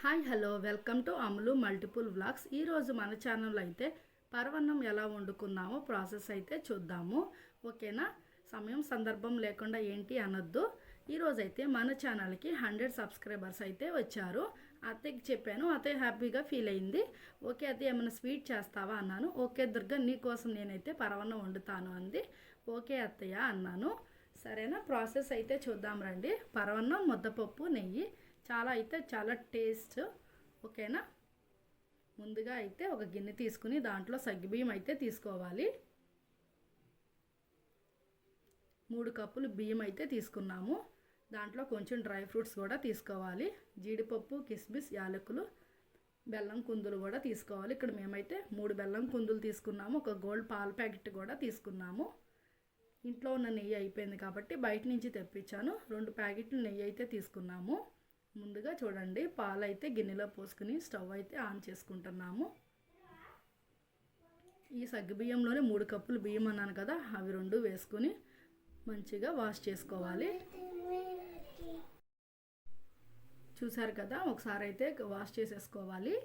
Hi hello welcome to Amalu multiple vlogs. ఈరోజు మన channel అయితే పరవన్నం ఎలా వండుకున్నామో ప్రాసెస్ అయితే చూద్దాము. ఓకేనా? సమయం సందర్భం లేకుండా ఏంటి అనొద్దు. ఈరోజు అయితే మన ఛానల్కి హండ్రెడ్ సబ్స్క్రైబర్స్ అయితే వచ్చారు. అత్తకి చెప్పాను అత్తయ్య హ్యాపీగా ఫీల్ అయింది. ఓకే అత్తయ్య ఏమైనా స్వీట్ చేస్తావా అన్నాను. ఓకే దుర్గ నీకోసం నేనైతే పరవన్నం వండుతాను అంది. ఓకే అత్తయ్య అన్నాను. సరేనా? ప్రాసెస్ అయితే చూద్దాం రండి. పరవన్నం ముద్దపప్పు నెయ్యి చాలా అయితే చాలా టేస్ట్ ఓకేనా? ముందుగా అయితే ఒక గిన్నె తీసుకుని దాంట్లో సగ్గుబియ్యం అయితే తీసుకోవాలి. మూడు కప్పులు బియ్యం అయితే తీసుకున్నాము. దాంట్లో కొంచెం డ్రై ఫ్రూట్స్ కూడా తీసుకోవాలి. జీడిపప్పు కిస్మిస్ యాలకులు బెల్లం కుందులు కూడా తీసుకోవాలి. ఇక్కడ మేమైతే మూడు బెల్లం కుందులు తీసుకున్నాము. ఒక గోల్డ్ పాల ప్యాకెట్ కూడా తీసుకున్నాము. ఇంట్లో ఉన్న నెయ్యి అయిపోయింది కాబట్టి బయట నుంచి తెప్పించాను. రెండు ప్యాకెట్లు నెయ్యి అయితే తీసుకున్నాము. ముందుగా చూడండి పాలు అయితే గిన్నెలో పోసుకుని స్టవ్ అయితే ఆన్ చేసుకుంటున్నాము. ఈ సగ్గుబియ్యంలోనే మూడు కప్పులు బియ్యం అన్నాను కదా అవి రెండు వేసుకుని మంచిగా వాష్ చేసుకోవాలి. చూసారు కదా ఒకసారి అయితే వాష్ చేసేసుకోవాలి.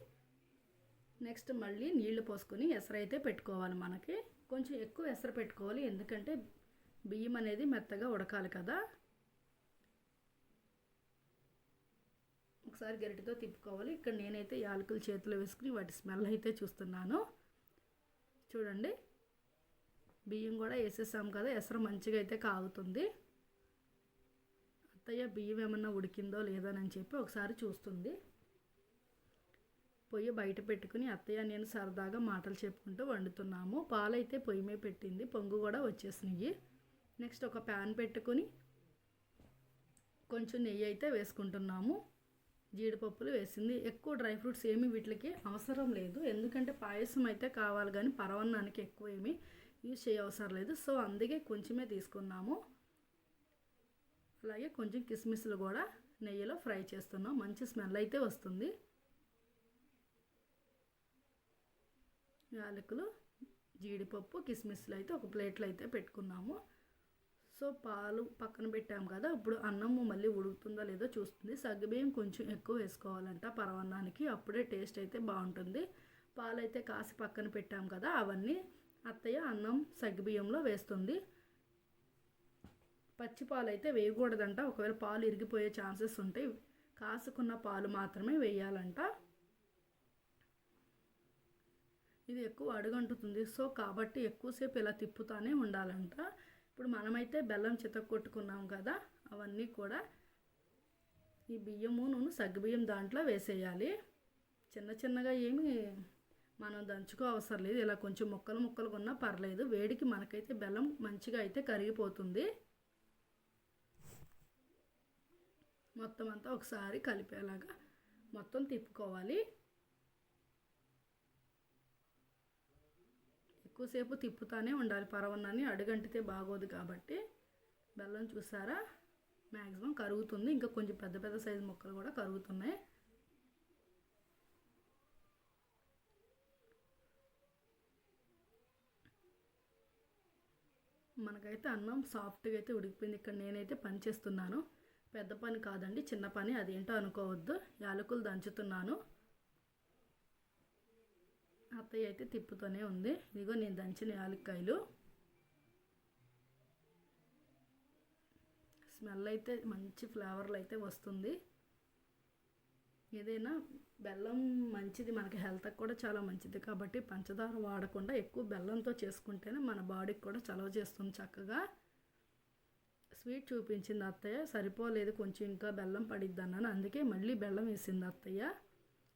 నెక్స్ట్ మళ్ళీ నీళ్ళు పోసుకొని ఎసరు అయితే పెట్టుకోవాలి మనకి. కొంచెం ఎక్కువ ఎసరు పెట్టుకోవాలి ఎందుకంటే బియ్యం అనేది మెత్తగా ఉడకాలి కదా. ఒకసారి గరిటతో తిప్పుకోవాలి. ఇక్కడ నేనైతే యాలకులు చేతిలో వేసుకుని వాటి స్మెల్ అయితే చూస్తున్నాను. చూడండి. బియ్యం కూడా వేసేసాం కదా ఎసరు మంచిగా అయితే కాగుతుంది. అత్తయ్య బియ్యం ఏమన్నా ఉడికిందో లేదోనని చెప్పి ఒకసారి చూస్తుంది. పొయ్యి బయట పెట్టుకుని అత్తయ్య నేను సరదాగా మాటలు చెప్పుకుంటూ వండుతున్నాము. పాలైతే పొయ్యి మీద పెట్టింది. పొంగు కూడా వచ్చేసినాయి. నెక్స్ట్ ఒక ప్యాన్ పెట్టుకుని కొంచెం నెయ్యి అయితే వేసుకుంటున్నాము. జీడిపప్పులు వేసింది. ఎక్కువ డ్రై ఫ్రూట్స్ ఏమి వీటికి అవసరం లేదు. ఎందుకంటే పాయసం అయితే కావాలి కానీ పరవన్నానికి ఎక్కువ ఏమి యూజ్ చేయవసరం లేదు. సో అందుకే కొంచెమే తీసుకున్నాము. అలాగే కొంచెం కిస్మిస్లు కూడా నెయ్యిలో ఫ్రై చేస్తున్నాం. మంచి స్మెల్ అయితే వస్తుంది. యాలకులు జీడిపప్పు కిస్మిస్లు అయితే ఒక ప్లేట్లో అయితే పెట్టుకున్నాము. సో పాలు పక్కన పెట్టాము కదా ఇప్పుడు అన్నము మళ్ళీ ఉడుకుతుందో లేదో చూస్తుంది. సగ్గుబియ్యం కొంచెం ఎక్కువ వేసుకోవాలంట పరవన్నానికి అప్పుడే టేస్ట్ అయితే బాగుంటుంది. పాలు అయితే కాసి పక్కన పెట్టాము కదా అవన్నీ అత్తయ్య అన్నం సగ్గుబియ్యంలో వేస్తుంది. పచ్చి పాలు అయితే వేయకూడదంట ఒకవేళ పాలు ఇరిగిపోయే ఛాన్సెస్ ఉంటాయి. కాసుకున్న పాలు మాత్రమే వేయాలంట. ఇది ఎక్కువ అడుగంటుతుంది. సో కాబట్టి ఎక్కువసేపు ఇలా తిప్పుతానే ఉండాలంట. ఇప్పుడు మనమైతే బెల్లం చితక్కొట్టుకున్నాం కదా అవన్నీ కూడా ఈ బియ్యము నూనె సగ్గుబియ్యం దాంట్లో వేసేయాలి. చిన్న చిన్నగా ఏమి మనం దంచుకో అవసరం లేదు. ఇలా కొంచెం ముక్కలు ముక్కలు ఉన్నా పర్లేదు. వేడికి మనకైతే బెల్లం మంచిగా అయితే కరిగిపోతుంది. మొత్తం అంతా ఒకసారి కలిపేలాగా మొత్తం తిప్పుకోవాలి. ఎక్కువసేపు తిప్పుతానే ఉండాలి. పరవన్నాన్ని అడుగంటితే బాగోదు కాబట్టి. బెల్లం చూసారా? మ్యాక్సిమం కరుగుతుంది. ఇంకా కొంచెం పెద్ద పెద్ద సైజు ముక్కలు కూడా కరుగుతున్నాయి. మనకైతే అన్నం సాఫ్ట్గా అయితే ఉడికిపోయింది. ఇక్కడ నేనైతే పని చేస్తున్నాను. పెద్ద పని కాదండి చిన్న పని. అదేంటో అనుకోవద్దు. యాలకులు దంచుతున్నాను. అత్తయ్య అయితే తిప్పుతూనే ఉంది. ఇదిగో నేను దంచిన యాలక్కాయలు. స్మెల్ అయితే మంచి ఫ్లేవర్లు అయితే వస్తుంది. ఏదైనా బెల్లం మంచిది మనకి హెల్త్కి కూడా చాలా మంచిది. కాబట్టి పంచదార వాడకుండా ఎక్కువ బెల్లంతో చేసుకుంటేనే మన బాడీకి కూడా చలవ చేస్తుంది చక్కగా. స్వీట్ చూపించింది అత్తయ్య. సరిపోలేదు కొంచెం ఇంకా బెల్లం పడిద్ది అన్నాను అందుకే మళ్ళీ బెల్లం వేసింది అత్తయ్య.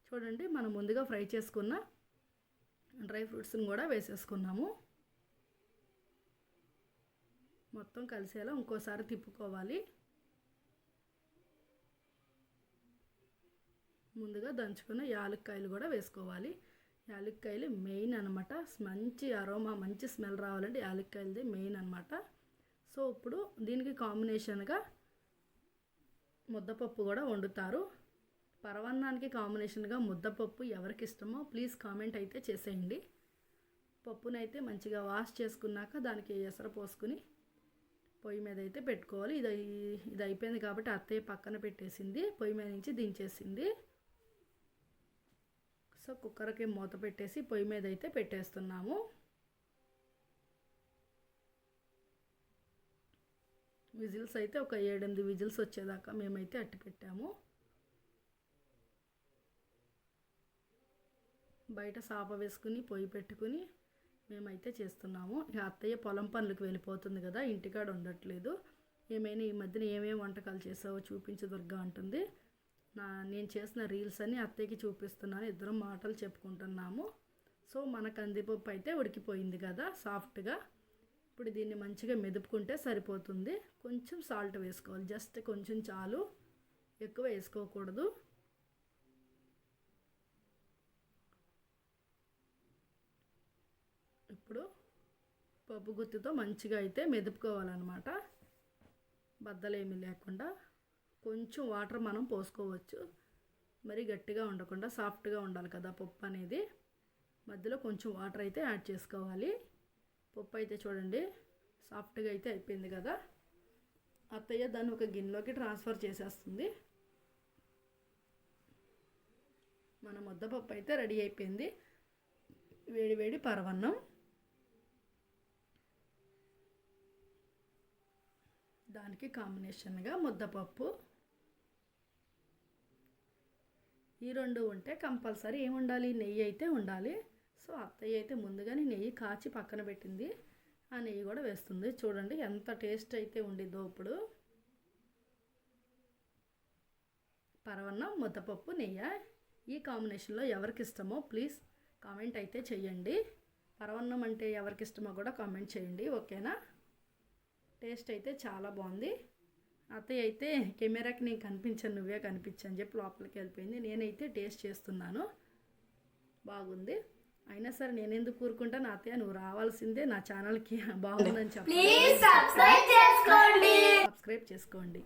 చూడండి మనం ముందుగా ఫ్రై చేసుకున్న డ్రై ఫ్రూట్స్ని కూడా వేసేసుకున్నాము. మొత్తం కలిసేలా ఇంకోసారి తిప్పుకోవాలి. ముందుగా దంచుకున్న యాలక్కాయలు కూడా వేసుకోవాలి. యాలక్కాయలు మెయిన్ అనమాట మంచి అరోమా మంచి స్మెల్ రావాలంటే యాలక్కాయలది మెయిన్ అనమాట సో ఇప్పుడు దీనికి కాంబినేషన్గా ముద్దపప్పు కూడా వండుతారు. పరవన్నానికి కాంబినేషన్గా ముద్దపప్పు ఎవరికి ఇష్టమో ప్లీజ్ కామెంట్ అయితే చేసేయండి. పప్పునైతే మంచిగా వాష్ చేసుకున్నాక దానికి ఎసర పోసుకుని పొయ్యి మీద అయితే పెట్టుకోవాలి. ఇది ఇది అయిపోయింది కాబట్టి అత్తయ్య పక్కన పెట్టేసింది. పొయ్యి మీద నుంచి దించేసింది. సో కుక్కర్కి మూత పెట్టేసి పొయ్యి మీద అయితే పెట్టేస్తున్నాము. విజిల్స్ అయితే ఒక ఏడెనిమిది విజిల్స్ వచ్చేదాకా మేమైతే అట్టి పెట్టాము బయట సాప వేసుకుని పొయ్యి పెట్టుకుని మేమైతే చేస్తున్నాము. ఇక అత్తయ్య పొలం పనులకు వెళ్ళిపోతుంది కదా ఇంటికాడ ఉండట్లేదు. ఏమైనా ఈ మధ్యన ఏమేమి వంటకాలు చేసావో చూపించు దుర్గా అంటుంది. నా నేను చేసిన రీల్స్ అన్ని అత్తయ్యకి చూపిస్తున్నాను. ఇద్దరం మాటలు చెప్పుకుంటున్నాము. సో మన కందిపప్పు అయితే ఉడికిపోయింది కదా సాఫ్ట్గా. ఇప్పుడు దీన్ని మంచిగా మెదుపుకుంటే సరిపోతుంది. కొంచెం సాల్ట్ వేసుకోవాలి. జస్ట్ కొంచెం చాలు. ఎక్కువ వేసుకోకూడదు ఇప్పుడు పప్పు గుత్తితో మంచిగా అయితే మెదుపుకోవాలన్నమాట. బద్దలేమీ లేకుండా కొంచెం వాటర్ మనం పోసుకోవచ్చు. మరి గట్టిగా ఉండకుండా సాఫ్ట్గా ఉండాలి కదా పప్పు అనేది. మధ్యలో కొంచెం వాటర్ అయితే యాడ్ చేసుకోవాలి. పప్పు అయితే చూడండి సాఫ్ట్గా అయితే అయిపోయింది కదా. అత్తయ్య దాన్ని ఒక గిన్నెలోకి ట్రాన్స్ఫర్ చేసేస్తుంది. మన ముద్దపప్పు అయితే రెడీ అయిపోయింది. వేడి వేడి పరవన్నం. దానికి కాంబినేషన్గా ముద్దపప్పు. ఈ రెండు ఉంటే కంపల్సరీ ఏముండాలి ఉండాలి? నెయ్యి అయితే ఉండాలి. సో అత్తయ్య అయితే ముందుగానే నెయ్యి కాచి పక్కన పెట్టింది. ఆ నెయ్యి కూడా వేస్తుంది. చూడండి ఎంత టేస్ట్ అయితే ఉండిద్దో ఇప్పుడు. పరవన్నం ముద్దపప్పు నెయ్యి? ఈ కాంబినేషన్లో ఎవరికి ఇష్టమో ప్లీజ్ కామెంట్ అయితే చేయండి పరవన్నం అంటే ఎవరికి ఇష్టమో కూడా కామెంట్ చేయండి. ఓకేనా? టేస్ట్ అయితే చాలా బాగుంది. అత్తయ్య అయితే కెమెరాకి నేను కనిపించాను నువ్వే కనిపించని చెప్పి లోపలికి వెళ్ళిపోయింది. నేనైతే టేస్ట్ చేస్తున్నాను. బాగుంది. అయినా సరే నేను ఎందుకు కూరుకుంటాను అత్తయ్య నువ్వు రావాల్సిందే. నా ఛానల్కి బాగుందని చెప్పి సబ్స్క్రైబ్ చేసుకోండి.